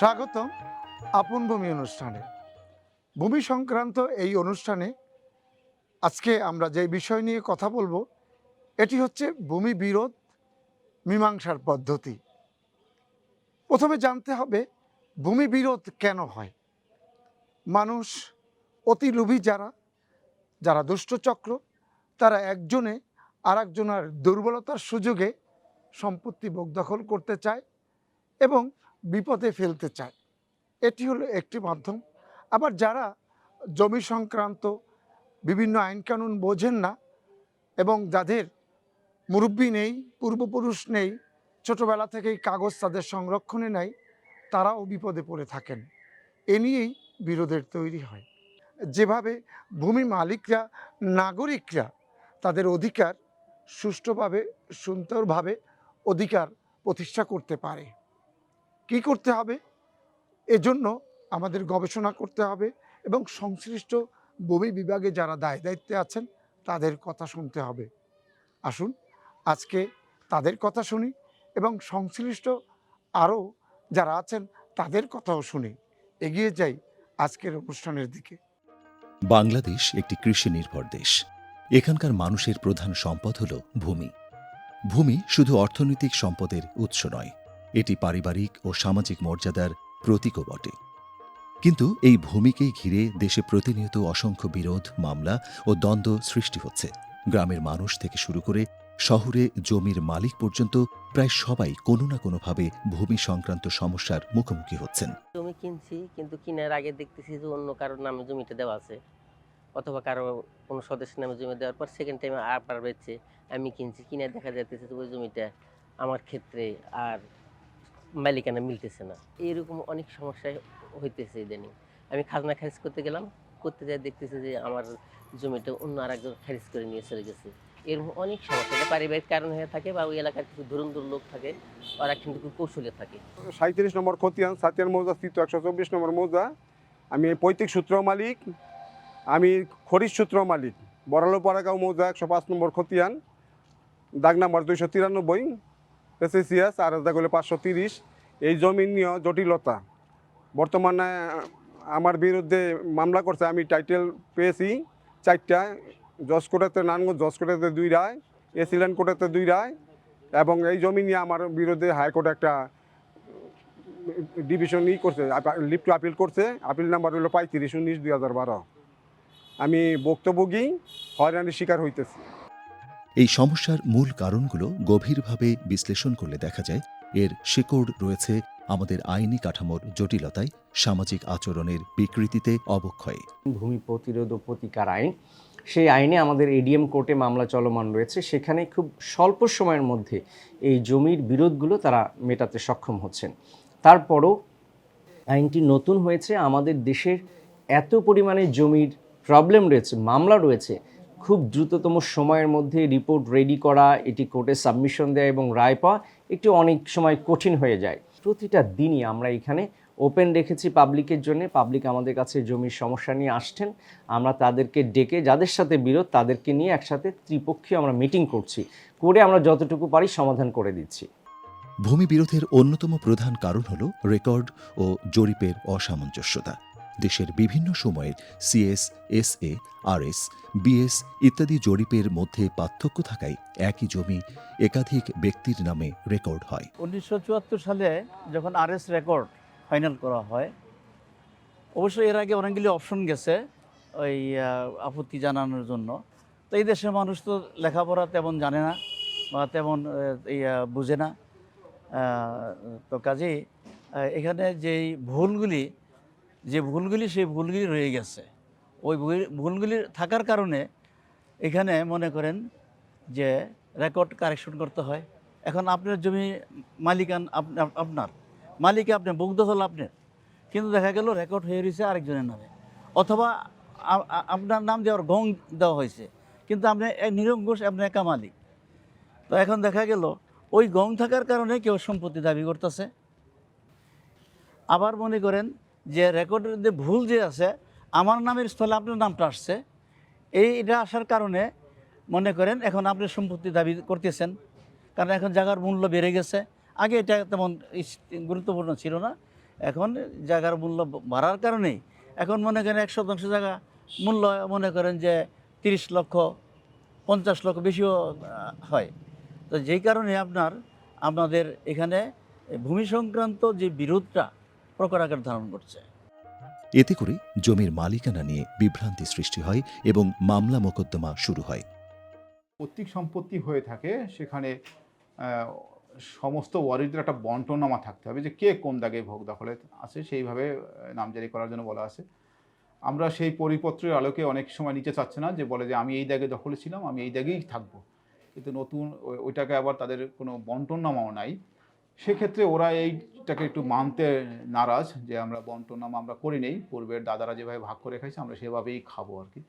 স্বাগতম আপন ভূমি অনুষ্ঠানে। ভূমি সংক্রান্ত এই অনুষ্ঠানে আজকে আমরা যে বিষয় নিয়ে কথা বলব, এটি হচ্ছে ভূমি বিরোধ মীমাংসার পদ্ধতি। প্রথমে জানতে হবে ভূমি বিরোধ কেন হয়? মানুষ অতি লোভী যারা যারা দুষ্টচক্র তারা একজনে আর একজনের দুর্বলতার সুযোগে সম্পত্তি দখল করতে চায় এবং বিপদে ফেলতে চায়। এটি হলো একটি মাধ্যম। আবার যারা জমি সংক্রান্ত বিভিন্ন আইনকানুন বোঝেন না এবং যাদের মুরব্বী নেই, পূর্বপুরুষ নেই, ছোটোবেলা থেকেই কাগজ তাদের সংরক্ষণে নেই তারাও বিপদে পড়ে থাকেন। এ নিয়েই বিরোধের তৈরি হয়। যেভাবে ভূমি মালিকরা, নাগরিকরা তাদের অধিকার সুষ্ঠুভাবে, সুন্দরভাবে অধিকার প্রতিষ্ঠা করতে পারে। কি করতে হবে? এজন্য আমাদের গবেষণা করতে হবে এবং সংশ্লিষ্ট ভূমি বিভাগে যারা দায় দায়িত্বে আছেন, তাদের কথা শুনতে হবে। আসুন, আজকে তাদের কথা শুনি এবং সংশ্লিষ্ট আরও যারা আছেন, তাদের কথাও শুনি। এগিয়ে যাই আজকের অনুষ্ঠানের দিকে। বাংলাদেশ একটি কৃষি নির্ভর দেশ। এখানকার মানুষের প্রধান সম্পদ হল ভূমি। ভূমি শুধু অর্থনৈতিক সম্পদের উৎস নয় এটি পারিবারিক ও সামাজিক মর্যাদার প্রতীকও বটে। কিন্তু এই ভূমিকেই ঘিরে দেশে প্রতিনিয়ত অসংখ্য বিরোধ, মামলা ও দ্বন্দ্ব সৃষ্টি হচ্ছে। গ্রামের মানুষ থেকে শুরু করে শহরে জমির মালিক পর্যন্ত প্রায় সবাই কোনো না কোনোভাবে ভূমি সংক্রান্ত সমস্যার মুখোমুখি হচ্ছেন। জমি কিনছি, কিন্তু কেনার আগে দেখতেছি যে অন্য কারোর নামে জমিটা দেওয়া আছে। অথবা কারও কোনো সদস্যের নামে জমি দেওয়ার পর সেকেন্ড টাইমে আবার বেচছে, আমি কিনছি, কিনে দেখা যাইতেছে ওই জমিটা আমার ক্ষেত্রে আর মালিকানা মিলতেছে না। এইরকম অনেক সমস্যায় হইতেছে ইদানিং। আমি খাজনা খারিজ করতে গেলাম, করতে যাই দেখতেছি যে আমার জমিটা অন্য আর একজন খারিজ করে নিয়ে চলে গেছে। এরকম অনেক সমস্যা। পারিবারিক কারণ হয়ে থাকে বা ওই এলাকার কিছু ধরুন লোক থাকে, ওরা কিন্তু কৌশলে থাকে। সাঁত্রিশ নম্বর খতিয়ান সাতিয়ান মৌজা, স্থিত একশো চব্বিশ নম্বর মৌজা। আমি পৈতৃক সূত্র মালিক, আমি খরিজ সূত্র মালিক। বড়ালো পাড়াগাঁও মৌজা একশো পাঁচ নম্বর খতিয়ান, দাগ নাম্বার দুইশো তিরানব্বই। এসএসিএস আর দাগ হলো পাঁচশো তিরিশ। এই জমি নিয়ে জটিলতা। বর্তমানে আমার বিরুদ্ধে মামলা করছে, আমি টাইটেল পেয়েছি চারটা। জজ কোর্টেতে নানগঞ্জ জজ কোর্টেতে দুই রায় এসিল্যান্ড কোর্টেতে দুই রায়, এবং এই জমি নিয়ে আমার বিরুদ্ধে হাইকোর্টে একটা ডিভিশন ই করছে লিফট আপিল করছে। আপিল নাম্বার হলো পঁয়ত্রিশ, উনিশ, দুই হাজার বারো। আমি ভুক্তভোগী, হয়রানির শিকার হইতেছি। এই সমস্যার মূল কারণগুলো গভীরভাবে বিশ্লেষণ করলে দেখা যায়, এর শিকড় রয়েছে আমাদের আইনি কাঠামোর জটিলতায়, সামাজিক আচরণের বিকৃতিতে অবক্ষয়ে। ভূমি প্রতিরোধ ও প্রতিকার আইন, সেই আইনে আমাদের এডিএম কোর্টে মামলা চলমান রয়েছে, সেখানে খুব স্বল্প সময়ের মধ্যে এই জমির বিরোধগুলো তারা মেটাতে সক্ষম হচ্ছেন। তারপরও আইনটি নতুন হয়েছে, আমাদের দেশের এত পরিমাণে জমির প্রবলেম রয়েছে, মামলা রয়েছে খুব দ্রুততম সময়ের মধ্যে রিপোর্ট রেডি করা, এটি কোর্টে সাবমিশন দেওয়া এবং রায় পাওয়া একটু অনেক সময় কঠিন হয়ে যায়। প্রতিটা দিনই আমরা এখানে ওপেন রেখেছি পাবলিকের জন্য। পাবলিক আমাদের কাছে জমির সমস্যা নিয়ে আসছেন। আমরা তাদেরকে ডেকে, যাদের সাথে বিরোধ, তাদেরকে নিয়ে একসাথে ত্রিপক্ষীয় আমরা মিটিং করছি। করে আমরা যতটুকু পারি সমাধান করে দিচ্ছি। ভূমি বিরোধের অন্যতম প্রধান কারণ হল রেকর্ড ও জরিপের অসামঞ্জস্যতা। দেশের বিভিন্ন সময়ের সিএস, এসএ, আরএস, বিএস ইত্যাদি জরিপের মধ্যে পার্থক্য থাকায় একই জমি একাধিক ব্যক্তির নামে রেকর্ড হয়। উনিশশো চুয়াত্তর সালে যখন আরএস রেকর্ড ফাইনাল করা হয়, অবশ্যই এর আগে অনেকগুলি অপশন গেছে ওই আপত্তি জানানোর জন্য। তো এই দেশের মানুষ তো লেখাপড়া তেমন জানে না বা তেমন বুঝে না। তো কাজেই এখানে যেই ভুলগুলি যে ভুলগুলি সেই ভুলগুলি রয়ে গেছে। ওই ভুল- ভুলগুলি থাকার কারণে এখানে মনে করেন যে রেকর্ড কারেকশন করতে হয়। এখন আপনার জমি মালিকান আপনার। মালিকে আপনার মুগ্ধ হল আপনার। কিন্তু দেখা গেল রেকর্ড হয়ে রয়েছে আরেকজনের নামে। অথবা আপনার নাম দেওয়ার গং দেওয়া হয়েছে। কিন্তু আপনি নিরঙ্কুশ, আপনি একা মালিক। তো এখন দেখা গেল ওই গং থাকার কারণে কেউ সম্পত্তি দাবি করতেছে। আবার মনে করেন যে রেকর্ডের যে ভুল যে আছে, আমার নামের স্থলে আপনার নামটা আসছে। এই এটা আসার কারণে মনে করেন এখন আপনি সম্পত্তি দাবি করতেছেন। কারণ এখন জায়গার মূল্য বেড়ে গেছে। আগে এটা তেমন গুরুত্বপূর্ণ ছিল না। এখন জায়গার মূল্য বাড়ার কারণেই এখন মনে করেন এক শতাংশ জায়গা মূল্য মনে করেন যে তিরিশ লক্ষ, পঞ্চাশ লক্ষ বেশিও হয়। তো যেই কারণে আপনার, আপনাদের এখানে ভূমি সংক্রান্ত যে বিরোধটা প্রকট আকার ধারণ করছে। এতে করে জমির মালিকানা নিয়ে বিভ্রান্তি সৃষ্টি হয় এবং মামলা মোকদ্দমা শুরু হয়। পৈতৃক সম্পত্তি হয়ে থাকে সেখানে সমস্ত ওয়ারিদের একটা বন্টনামা থাকতে হবে যে কে কোন দাগে ভোগ দখলে আছে সেইভাবে নামজারি করার জন্য বলা আছে। আমরা সেই পরিপত্রের আলোকে অনেক সময় নিচে চাচ্ছে না যে বলে যে আমি এই দাগে দখলে ছিলাম আমি এই দাগেই থাকব। কিন্তু নতুন ওই- ওইটাকে আবার তাদের কোনো বন্টনামাও নাই। সেক্ষেত্রে ওরা এইটাকে একটু মানতে নারাজ যে আমরা বন্টনামা আমরা করি নেই। পূর্বের দাদারা যেভাবে ভাগ করে খাইছে, আমরা সেভাবেই খাব আর কি।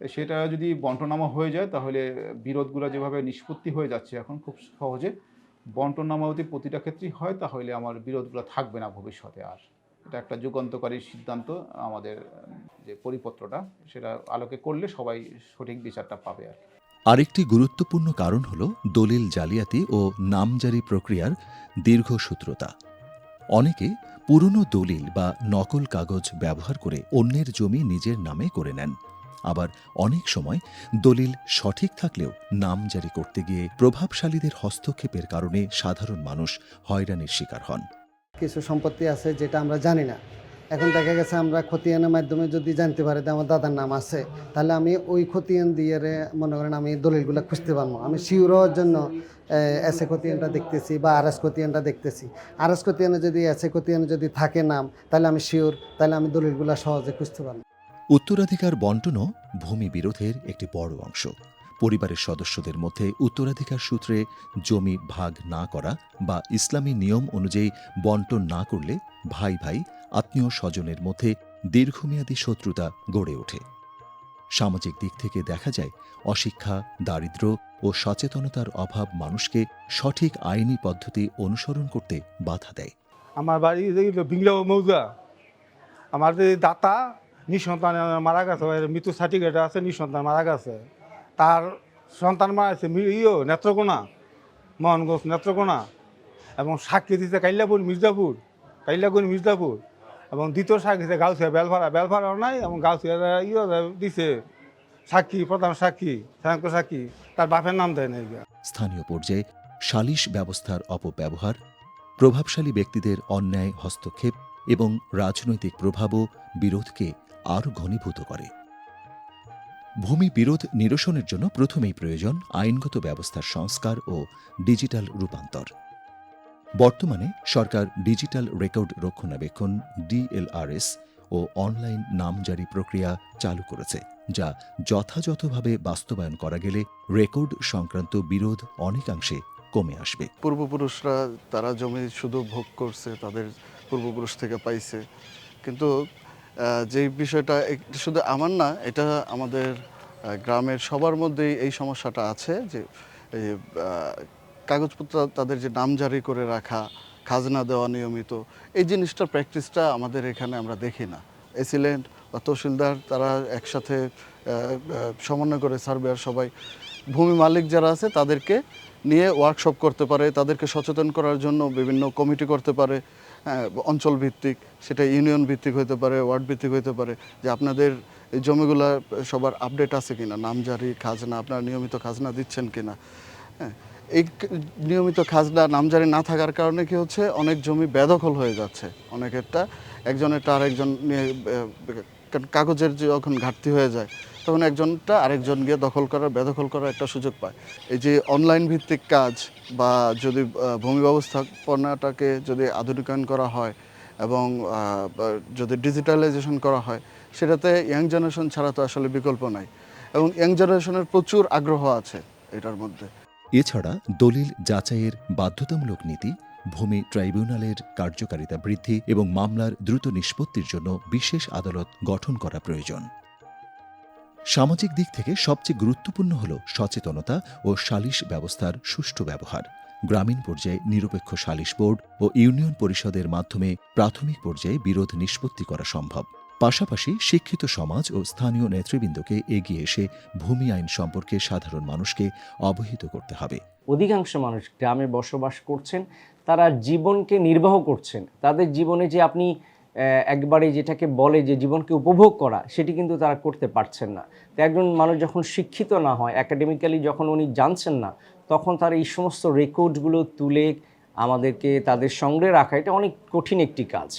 সেটা যদি বন্টনামা হয়ে যায়, তাহলে বিরোধগুলো যেভাবে নিষ্পত্তি হয়ে যাচ্ছে এখন খুব সহজে, বন্টনামা যদি প্রতিটা ক্ষেত্রেই হয়, তাহলে আমার বিরোধগুলো থাকবে না ভবিষ্যতে আর। এটা একটা যুগান্তকারী সিদ্ধান্ত আমাদের যে পরিপত্রটা, সেটা আলোকে করলে সবাই সঠিক বিচারটা পাবে আর কি। আরেকটি গুরুত্বপূর্ণ কারণ হল দলিল জালিয়াতি ও নামজারি প্রক্রিয়ার দীর্ঘসূত্রতা অনেকে পুরনো দলিল বা নকল কাগজ ব্যবহার করে অন্যের জমি নিজের নামে করে নেন। আবার অনেক সময় দলিল সঠিক থাকলেও নাম জারি করতে গিয়ে প্রভাবশালীদের হস্তক্ষেপের কারণে সাধারণ মানুষ হয়রানির শিকার হন। কিছু সম্পত্তি আছে যেটা আমরা জানি না। এখন দেখা গেছে আমরা খতিয়ানের মাধ্যমে যদি জানতে পারি যে আমার দাদার নাম আছে, তাহলে আমি ওই খতিয়ান দিয়ে মনে করেন আমি দলিলগুলো খুঁজতে পারব। আমি শিওর জন্য এসে খতিয়ানটা দেখতেছি বা আর এস খতিয়ানটা দেখতেছি। আর এস খতিয়ানে যদি এসে খতিয়ানে যদি থাকে নাম, তাহলে আমি শিওর তাহলে আমি দলিলগুলো সহজে খুঁজতে পারব। উত্তরাধিকার বন্টনও ভূমি বিরোধের একটি বড় অংশ। পরিবারের সদস্যদের মধ্যে উত্তরাধিকার সূত্রে জমি ভাগ না করা বা ইসলামী নিয়ম অনুযায়ী বন্টন না করলে ভাই ভাই আত্মীয় স্বজনের মধ্যে দীর্ঘমেয়াদী শত্রুতা গড়ে ওঠে। সামাজিক দিক থেকে দেখা যায়, অশিক্ষা, দারিদ্র ও সচেতনতার অভাব মানুষকে সঠিক আইনি পদ্ধতি অনুসরণ করতে বাধা দেয়। আমার বাড়ি বিংলা মৌজা। আমার দাতা, নিঃসন্তান মারা গেছে মৃত্যু সার্টিফিকেট আছে, নিঃসন্তান মারা গেছে। তার সন্তান মারা মি- ইয়ো, নেত্রকোনা, মোহনগঞ্জ নেত্রকোনা। এবং সাক্ষী দিতে কাইল্লাপুর, মির্জাপুর কাইল্লাগুন মির্জাপুর। এবং দ্বিতীয় সাক্ষী দিচ্ছে গাউসিয়া বেলভাড়া বেলভাড়াও নাই এবং গাউসিয়া ইয়ে দিছে সাক্ষী, প্রধান সাক্ষী সায়ঙ্ক সাক্ষী। তার বাপের নাম দেয় না। স্থানীয় পর্যায়ে সালিশ ব্যবস্থার অপব্যবহার, প্রভাবশালী ব্যক্তিদের অন্যায়, হস্তক্ষেপ এবং রাজনৈতিক প্রভাবও বিরোধকে আরও ঘনীভূত করে। ভূমি বিরোধ নিরসনের জন্য প্রথমেই প্রয়োজন আইনগত ব্যবস্থার সংস্কার ও ডিজিটাল রূপান্তর। বর্তমানে সরকার ডিজিটাল রেকর্ড রক্ষণাবেক্ষণ, ডিএলআরএস ও অনলাইন নামজারি প্রক্রিয়া চালু করেছে, যা যথাযথভাবে বাস্তবায়ন করা গেলে রেকর্ড সংক্রান্ত বিরোধ অনেকাংশে কমে আসবে। পূর্বপুরুষরা তারা জমি শুধু ভোগ করছে, তাদের পূর্বপুরুষ থেকে পাইছে। কিন্তু যেই বিষয়টা শুধু আমার না, এটা আমাদের গ্রামের সবার মধ্যেই এই সমস্যাটা আছে যে কাগজপত্র তাদের যে নাম জারি করে রাখা, খাজনা দেওয়া নিয়মিত, এই জিনিসটার প্র্যাকটিসটা আমাদের এখানে আমরা দেখি না। এসিলেন্ট বা তহসিলদার তারা একসাথে সমন্বয় করে সার্ভেয়ার সবাই, ভূমি মালিক যারা আছে তাদেরকে নিয়ে ওয়ার্কশপ করতে পারে, তাদেরকে সচেতন করার জন্য বিভিন্ন কমিটি করতে পারে অঞ্চল ভিত্তিক, সেটা ইউনিয়ন ভিত্তিক হতে পারে ওয়ার্ড ভিত্তিক হতে পারে, যে আপনাদের এই জমিগুলা সবার আপডেট আছে কিনা নামজারি খাজনা, আপনারা নিয়মিত খাজনা দিচ্ছেন কিনা। হ্যাঁ এই নিয়মিত খাজনা, নামজারি না থাকার কারণে কি হচ্ছে? অনেক জমি বেদখল হয়ে যাচ্ছে। অনেকেরটা একজনেরটা আরেকজন নিয়ে কাগজের যখন ঘাটতি হয়ে যায়, তখন একজনটা আরেকজন গিয়ে দখল করার, বেদখল করার একটা সুযোগ পায়। এই যে অনলাইন ভিত্তিক কাজ বা যদি ভূমি ব্যবস্থাপনাটাকে যদি আধুনিকায়ন করা হয় এবং যদি ডিজিটালাইজেশন করা হয়, সেটাতে ইয়াং জেনারেশন ছাড়া তো আসলে বিকল্প নাই। এবং ইয়াং জেনারেশনের প্রচুর আগ্রহ আছে এটার মধ্যে। এছাড়া দলিল যাচাইয়ের বাধ্যতামূলক নীতি, ভূমি ট্রাইব্যুনালের কার্যকারিতা বৃদ্ধি এবং মামলার দ্রুত নিষ্পত্তির জন্য বিশেষ আদালত গঠন করা প্রয়োজন। সামাজিক দিক থেকে সবচেয়ে গুরুত্বপূর্ণ হল সচেতনতা ও সালিশ ব্যবস্থার সুষ্ঠু ব্যবহার। গ্রামীণ পর্যায়ে নিরপেক্ষ সালিশ বোর্ড ও ইউনিয়ন পরিষদের মাধ্যমে প্রাথমিক পর্যায়ে বিরোধ নিষ্পত্তি করা সম্ভব। পাশাপাশি শিক্ষিত সমাজ ও স্থানীয় নেতৃবৃন্দকে এগিয়ে এসে ভূমি আইন সম্পর্কে সাধারণ মানুষকে অবহিত করতে হবে। অধিকাংশ মানুষ গ্রামে বসবাস করছেন, তারা জীবনকে নির্বাহ করছেন। তাদের জীবনে যে আপনি একবারে যেটাকে বলে যে জীবনকে উপভোগ করা, সেটি কিন্তু তারা করতে পারছেন না। তো একজন মানুষ যখন শিক্ষিত না হয় একাডেমিক্যালি যখন উনি জানছেন না, তখন তার এই সমস্ত রেকর্ডগুলো তুলে আমাদেরকে তাদের সংগ্রহে রাখা, এটা অনেক কঠিন একটি কাজ।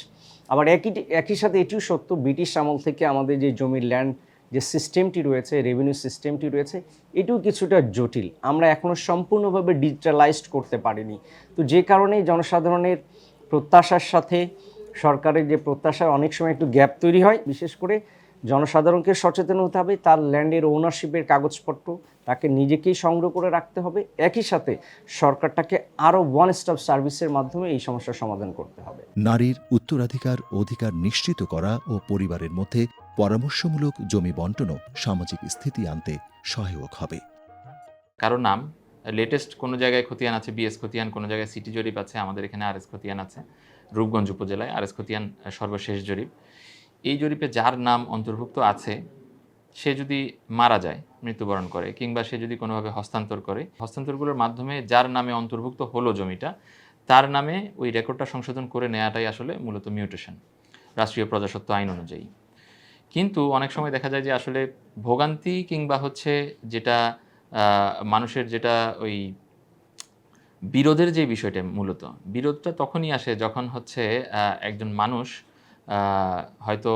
আবার একই একই সাথে এটিও সত্য, ব্রিটিশ আমল থেকে আমাদের যে জমির ল্যান্ড যে সিস্টেমটি রয়েছে রেভিনিউ সিস্টেমটি রয়েছে, এটিও কিছুটা জটিল। আমরা এখনও সম্পূর্ণভাবে ডিজিটালাইজড করতে পারিনি। তো যে কারণে জনসাধারণের প্রত্যাশার সাথে সরকারের যে প্রত্যাশা অনেক সময় একটু গ্যাপ তৈরি হয়, বিশেষ করে জনসাধারণকে সচেতন হতে হবে তার ল্যান্ডের ওনারশিপের কাগজপত্র তাকে নিজেকেই সংগ্রহ করে রাখতে হবে। একই সাথে সরকারটাকে আরও ওয়ান স্টপ সার্ভিসের মাধ্যমে এই সমস্যার সমাধান করতে হবে। নারীর উত্তরাধিকার অধিকার নিশ্চিত করা ও পরিবারের মধ্যে পরামর্শমূলক জমি বন্টনও সামাজিক স্থিতি আনতে সহায়ক হবে। কারও নাম লেটেস্ট কোনো জায়গায় খতিয়ান আছে বিএস খতিয়ান কোনো জায়গায় সিটি জরিপ আছে আমাদের এখানে আরএস খতিয়ান আছে রূপগঞ্জ উপজেলায় আরএস খতিয়ান সর্বশেষ জরিপ। এই জরিপে যার নাম অন্তর্ভুক্ত আছে, সে যদি মারা যায়, মৃত্যুবরণ করে, কিংবা সে যদি কোনোভাবে হস্তান্তর করে, হস্তান্তরগুলোর মাধ্যমে যার নামে অন্তর্ভুক্ত হলো জমিটা, তার নামে ওই রেকর্ডটা সংশোধন করে নেওয়াটাই আসলে মূলত মিউটেশন, রাষ্ট্রীয় প্রজাসত্ব আইন অনুযায়ী। কিন্তু অনেক সময় দেখা যায় যে আসলে ভোগান্তি কিংবা হচ্ছে যেটা মানুষের যেটা ওই বিরোধের যে বিষয়টা মূলত, বিরোধটা তখনই আসে যখন হচ্ছে একজন মানুষ হয়তো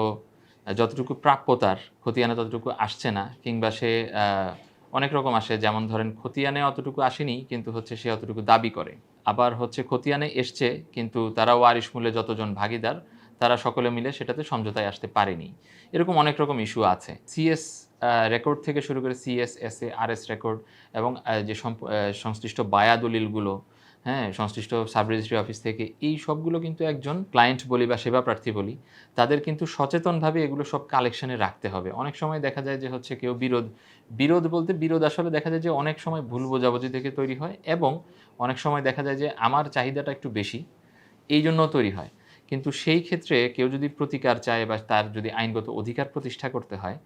যতটুকু প্রাপ্যতার খতিয়ানে ততটুকু আসছে না, কিংবা সে অনেক রকম আসে, যেমন ধরেন খতিয়ানে অতটুকু আসেনি, কিন্তু হচ্ছে সে অতটুকু দাবি করে। আবার হচ্ছে খতিয়ানে এসছে, কিন্তু তারা ওয়ারিশ মূল্যে যতজন ভাগিদার, তারা সকলে মিলে সেটাতে সমঝোতায় আসতে পারেনি। এরকম অনেক রকম ইস্যু আছে। সিএস রেকর্ড থেকে শুরু করে CS S A R S record এবং যে সংশ্লিষ্ট বায়া দলিলগুলো হ্যাঁ সংশ্লিষ্ট সাব রেজিস্ট্রি অফিস থেকে এই সবগুলো কিন্তু একজন ক্লায়েন্ট বলি বা সেবা প্রার্থী বলি, তাদের কিন্তু সচেতনভাবে এগুলো সব কালেকশনে রাখতে হবে। অনেক সময় দেখা যায় যে হচ্ছে কেউ বিরোধ বিরোধ বলতে বিরোধ আসলে দেখা যায় যে অনেক সময় ভুল বোঝাবুঝি থেকে তৈরি হয় এবং অনেক সময় দেখা যায় যে আমার চাহিদাটা একটু বেশি এই জন্য তৈরি হয়। কিন্তু সেই ক্ষেত্রে কেউ যদি প্রতিকার চায় বা তার যদি আইনগত অধিকার প্রতিষ্ঠা করতে হয়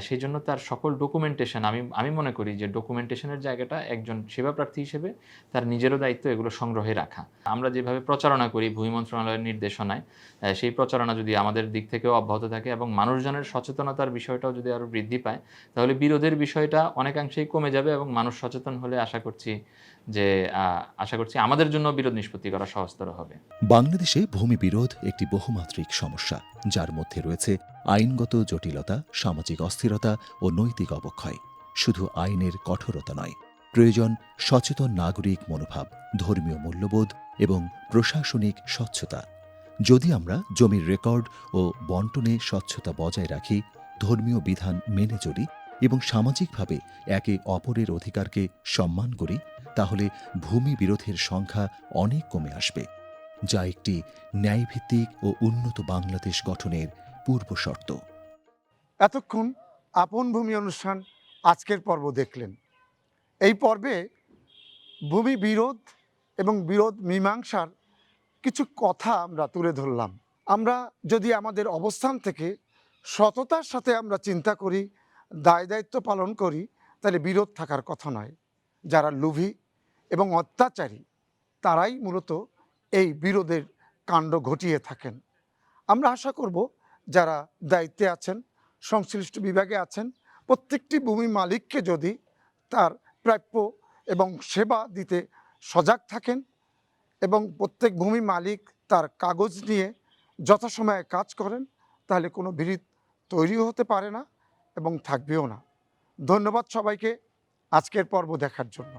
সেই জন্য তার সকল ডকুমেন্টেশন আমি আমি মনে করি যে ডকুমেন্টেশনের জায়গাটা একজন সেবা প্রার্থী হিসেবে তার নিজেরও দায়িত্ব এগুলো সংগ্রহে রাখা। আমরা যেভাবে প্রচারণা করি ভূমি মন্ত্রণালয়ের নির্দেশনায় সেই প্রচারণা যদি আমাদের দিক থেকেও অব্যাহত থাকে এবং মানুষজনের সচেতনতার বিষয়টাও যদি আরও বৃদ্ধি পায়, তাহলে বিরোধের বিষয়টা অনেকাংশেই কমে যাবে এবং মানুষ সচেতন হলে আশা করছি যে আশা করছি আমাদের জন্য বিরোধ নিষ্পত্তি করা সহজতর হবে। বাংলাদেশে ভূমি বিরোধ একটি বহুমাত্রিক সমস্যা, যার মধ্যে রয়েছে আইনগত জটিলতা, সামাজিক অস্থিরতা ও নৈতিক অবক্ষয়। শুধু আইনের কঠোরতা নয়, প্রয়োজন সচেতন নাগরিক মনোভাব, ধর্মীয় মূল্যবোধ এবং প্রশাসনিক স্বচ্ছতা। যদি আমরা জমির রেকর্ড ও বন্টনে স্বচ্ছতা বজায় রাখি, ধর্মীয় বিধান মেনে চলি এবং সামাজিকভাবে একে অপরের অধিকারকে সম্মান করি তাহলে ভূমি বিরোধের সংখ্যা অনেক কমে আসবে, যা একটি ন্যায়ভিত্তিক ও উন্নত বাংলাদেশ গঠনের পূর্বশর্ত এতক্ষণ আপন ভূমি অনুষ্ঠান আজকের পর্ব দেখলেন। এই পর্বে ভূমি বিরোধ এবং বিরোধ মীমাংসার কিছু কথা আমরা তুলে ধরলাম। আমরা যদি আমাদের অবস্থান থেকে সততার সাথে আমরা চিন্তা করি, দায় দায়িত্ব পালন করি, তাহলে বিরোধ থাকার কথা নয়। যারা লোভী এবং অত্যাচারী, তারাই মূলত এই বিরোধের কাণ্ড ঘটিয়ে থাকেন। আমরা আশা করব যারা দায়িত্বে আছেন, সংশ্লিষ্ট বিভাগে আছেন, প্রত্যেকটি ভূমি মালিককে যদি তার প্রাপ্য এবং সেবা দিতে সজাগ থাকেন এবং প্রত্যেক ভূমি মালিক তার কাগজ নিয়ে যথাসময়ে কাজ করেন, তাহলে কোনো বিরোধ তৈরিও হতে পারে না এবং থাকবেও না। ধন্যবাদ সবাইকে। আজকের পর্ব দেখার জন্য।